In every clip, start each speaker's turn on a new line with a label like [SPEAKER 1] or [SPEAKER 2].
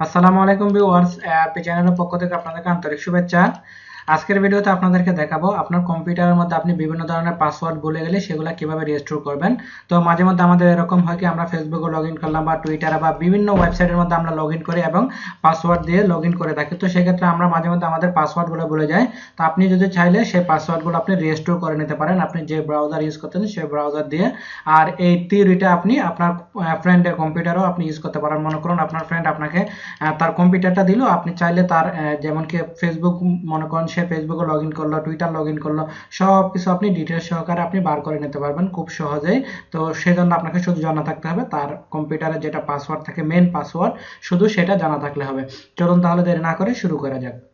[SPEAKER 1] আসসালামু আলাইকুম viewers Appy চ্যানেলের পক্ষ থেকে আপনাদেরকে আন্তরিক শুভেচ্ছা। আজকের ভিডিওতে আপনাদেরকে দেখাবো, আপনার কম্পিউটারের মধ্যে আপনি বিভিন্ন ধরনের পাসওয়ার্ড ভুলে গেলে সেগুলো কীভাবে রেজিস্টোর করবেন। তো মাঝে মধ্যে আমাদের এরকম হয় কি, আমরা ফেসবুকে লগ ইন করলাম বা টুইটারে বা বিভিন্ন ওয়েবসাইটের মধ্যে আমরা লগ ইন করি এবং পাসওয়ার্ড দিয়ে লগ ইন করে থাকি। তো সেক্ষেত্রে আমরা মাঝে মধ্যে আমাদের পাসওয়ার্ডগুলো ভুলে যাই। তো আপনি যদি চাইলে সেই পাসওয়ার্ডগুলো আপনি রেজিস্টোর করে নিতে পারেন। আপনি যে ব্রাউজার ইউজ করতেন সেই ব্রাউজার দিয়ে। আর এই থিওরিটা আপনি আপনার ফ্রেন্ডের কম্পিউটারও আপনি ইউজ করতে পারেন। মনে করুন আপনার ফ্রেন্ড আপনাকে তার কম্পিউটারটা দিল। আপনি চাইলে তার যেমন কি ফেসবুক মনে করেন সে ফেসবুকে লগ ইন করল টুইটার লগ ইন করল সব কিছু আপনি ডিটেলস সহকারে আপনি বার করে নিতে পারবেন খুব সহজেই। তো সেজন্য আপনাকে শুধু জানা থাকতে হবে, তার কম্পিউটারে যেটা পাসওয়ার্ড থাকে মেন পাসওয়ার্ড শুধু সেটা জানা থাকলে হবে। চলুন তাহলে দেরি না করে শুরু করা যাক।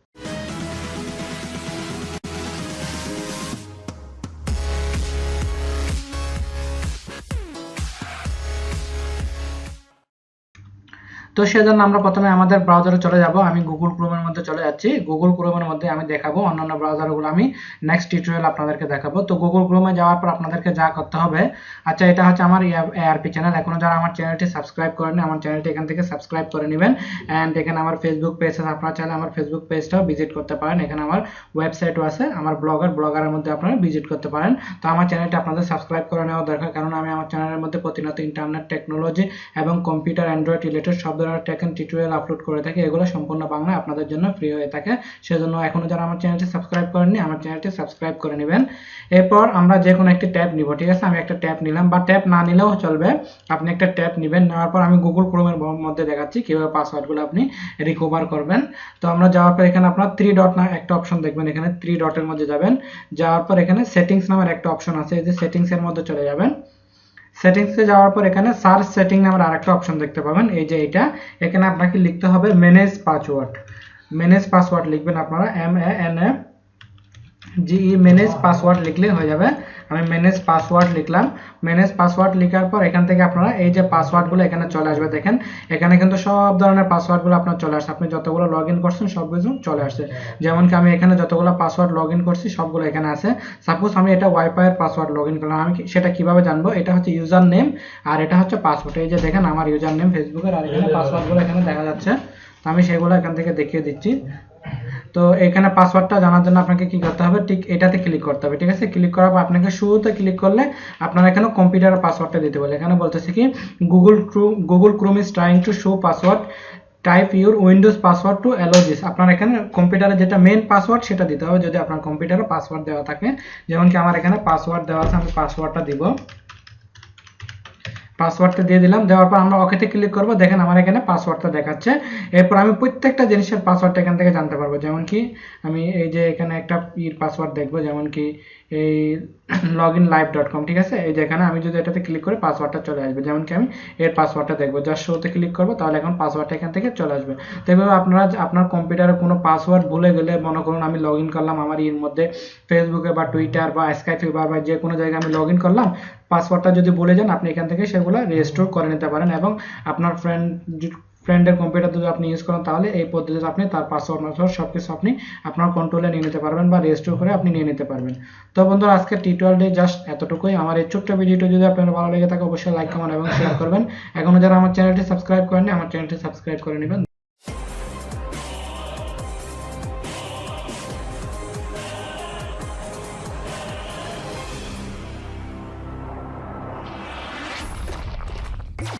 [SPEAKER 1] তো সেজন্য আমরা প্রথমে আমাদের ব্রাউজারে চলে যাব। আমি গুগল ক্রোমের মধ্যে চলে যাচ্ছি। গুগল ক্রোমের মধ্যে আমি দেখাবো অন্যান্য ব্রাউজারগুলো আমি নেক্সট টিউটোরিয়াল আপনাদেরকে দেখাবো। তো গুগল ক্রোমে যাওয়ার পর আপনাদেরকে যা করতে হবে আচ্ছা এটা হচ্ছে আমার এআরপি চ্যানেল এখনও যারা আমার চ্যানেলটি সাবস্ক্রাইব করেনি আমার চ্যানেলটি এখান থেকে সাবস্ক্রাইব করে নেবেন। অ্যান্ড এখানে আমার ফেসবুক পেজ আছে। আপনারা চাইলে আমার ফেসবুক পেজটাও ভিজিট করতে পারেন। এখানে আমার ওয়েবসাইটও আছে। আমার ব্লগার ব্লগারের মধ্যে আপনারা ভিজিট করতে পারেন। তো আমার চ্যানেলটি আপনাদের সাবস্ক্রাইব করে নেওয়া দরকার। কারণ আমি আমার চ্যানেলের মধ্যে প্রতিনিয়ত ইন্টারনেট টেকনোলজি এবং কম্পিউটার অ্যান্ড্রয়েড রিলেটেড সব ধরনের টেক অ্যান্ড টিউটোরিয়াল আপলোড করে থাকি, এগুলো সম্পূর্ণ বাংলায় আপনাদের জন্য ফ্রি হয়ে থাকে। সেজন্য এখনও যারা আমার চ্যানেলটি সাবস্ক্রাইব করেননি, আমার চ্যানেলটি সাবস্ক্রাইব করে নেবেন। এরপর আমরা যে কোনো একটি ট্যাব নিব, ঠিক আছে? আমি একটা ট্যাব নিলাম, বা ট্যাব না নিলেও চলবে। আপনি একটা ট্যাব নেবেন, নেওয়ার পর আমি গুগল ক্রোমের মধ্যে দেখাচ্ছি কীভাবে পাসওয়ার্ডগুলো আপনি রিকভার করবেন। তো আমরা যাওয়ার পর এখানে আপনার থ্রি ডট না একটা অপশন দেখবেন, এখানে থ্রি ডটের মধ্যে যাবেন। যাওয়ার পর এখানে সেটিংস নামের একটা অপশন আছে, এই যে সেটিংস এর মধ্যে চলে যাবেন। সেটিংসে যাওয়ার পর এখানে সার্চ সেটিং নামের আরেকটা অপশন দেখতে পাবেন। এই যে এটা এখানে আপনাকে লিখতে হবে ম্যানেজ পাসওয়ার্ড ম্যানেজ পাসওয়ার্ড লিখবেন আপনারা M A N A G E manage password লিখলে হয়ে যাবে। আমি ম্যানেজ পাসওয়ার্ড লিখলাম। ম্যানেজ পাসওয়ার্ড লেখার পর এখান থেকে আপনারা এই যে পাসওয়ার্ডগুলো এখানে চলে আসবে, দেখেন। এখানে কিন্তু সব ধরনের পাসওয়ার্ডগুলো আপনার চলে আসছে। আপনি যতগুলো লগ ইন করছেন, সব কিছু চলে আসছে। যেমন কি আমি এখানে যতগুলো পাসওয়ার্ড লগ ইন করছি, সবগুলো এখানে আছে। সাপোজ আমি এটা ওয়াইফাই এর পাসওয়ার্ড লগ ইন করলাম। আমি সেটা কীভাবে জানব? এটা হচ্ছে ইউজার নেম আর এটা হচ্ছে পাসওয়ার্ড এই যে দেখেন, আমার ইউজার নেম ফেসবুকের আর এখানে পাসওয়ার্ডগুলো এখানে দেখা যাচ্ছে। আমি সেগুলো এখান থেকে দেখিয়ে দিচ্ছি। তো এখানে পাসওয়ার্ডটা জানার জন্য আপনাকে কি করতে হবে? ঠিক এটাতে ক্লিক করতে হবে, ঠিক আছে? ক্লিক করার পর আপনাকে শুরুতে ক্লিক করলে আপনার এখানে কম্পিউটারের পাসওয়ার্ডটা দিতে বলে এখানে বলতেছে কি Google Chrome Google Chrome is trying to show password type your Windows password to allow this আপনার এখানে কম্পিউটারে যেটা মেন পাসওয়ার্ড সেটা দিতে হবে, যদি আপনার কম্পিউটারে পাসওয়ার্ড দেওয়া থাকে। যেমন কি আমার এখানে পাসওয়ার্ড দেওয়া আছে, আমি পাসওয়ার্ডটা দিব। পাসওয়ার্ডটা দিয়ে দিলাম, দেওয়ার পর আমরা ওকেতে ক্লিক করব। দেখেন আমার এখানে পাসওয়ার্ডটা দেখাচ্ছে। এরপর আমি প্রত্যেকটা জিনিসের পাসওয়ার্ডটা এখান থেকে জানতে পারব। যেমন কি, আমি এই যে এখানে একটা ইর পাসওয়ার্ড দেখব, যেমন কি এই log in live dot com ঠিক আছে? এই যে এখানে আমি যদি এটাতে ক্লিক করি পাসওয়ার্ডটা চলে আসবে। যেমন কি আমি এর পাসওয়ার্ডটা দেখব। জাস্ট শোতে ক্লিক করব, তাহলে এখন পাসওয়ার্ডটা এখান থেকে চলে আসবে। তো এইভাবে আপনারা আপনার কম্পিউটারে কোনো পাসওয়ার্ড ভুলে গেলে মনে করুন আমি লগ ইন করলাম আমার এর মধ্যে ফেসবুকে বা টুইটার বা স্কাইপে বা যে কোনো জায়গায় আমি লগ ইন করলাম পাসওয়ার্ডটা যদি ভুলে যান, আপনি এখান থেকে সেগুলো রেজিস্টোর করে নিতে পারেন এবং আপনার ফ্রেন্ড ফ্রেন্ডের কম্পিউটার যদি আপনি ইউজ করেন, তাহলে এই পদ্ধতিতে আপনি তার পাসওয়ার্ড মাসওয়ার্ড সব কিছু আপনি আপনার কন্ট্রোলে নিয়ে নিতে পারবেন বা রেজিস্টোর করে আপনি নিয়ে নিতে পারবেন। তো বন্ধুরা আজকে ডে জাস্ট এতটুকুই। আমার এই ছোট্ট ভিডিওটি যদি আপনার ভালো লেগে থাকে, অবশ্যই লাইক কমেন্ট এবং শেয়ার করবেন। এখনও যারা আমার চ্যানেলটি সাবস্ক্রাইব করেননি, আমার চ্যানেলটি সাবস্ক্রাইব করে নেবেন।